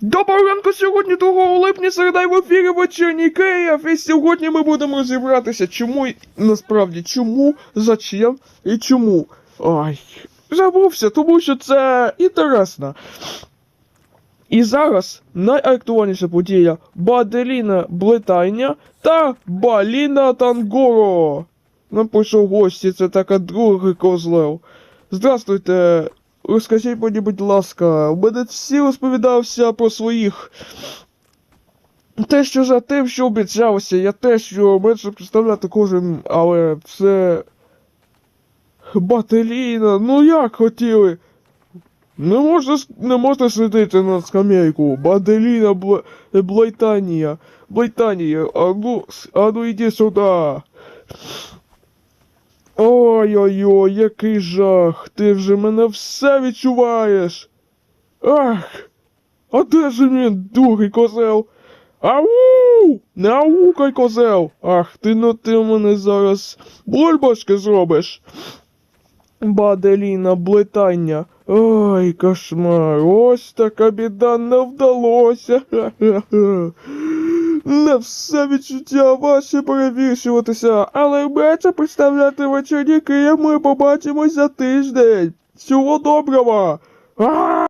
Доброго ранку сьогодні 2 липня середа в ефірі вечірній Київ. І сьогодні ми будемо розібратися, чому насправді чому, зачем і чому. Ой, забувся, тому що це інтересно. І зараз найактуальніша подія Баделіна Британія та Баліна Тангоро. Нам прийшов гості, це така другий козлев. Здравствуйте. Розкажіть мені, будь ласка, у мене всі розповідався про своїх. Те, що за тим, що обіцявся, я те, що менше представляти кожен, але це. Бателіна, ну як хотіли? Не можна, не можна сидіти на скамейку. Баделіна Бл... Блайтанія. Блайтанія, а ну, а ну іди сюди. Ой-ой-ой, який жах. Ти вже мене все відчуваєш. Ах. А де ж він, другий козел? Ау! Не аукай, козел! Ах, ти ну ти мене зараз бульбашки зробиш. Баделіна, блетання. Ой, кошмар, ось така біда не вдалося. Ха-ха-ха. Не все відчуття ваші перевіршуватися, але менше представляти вечірники, ми побачимось за тиждень. Всього доброго!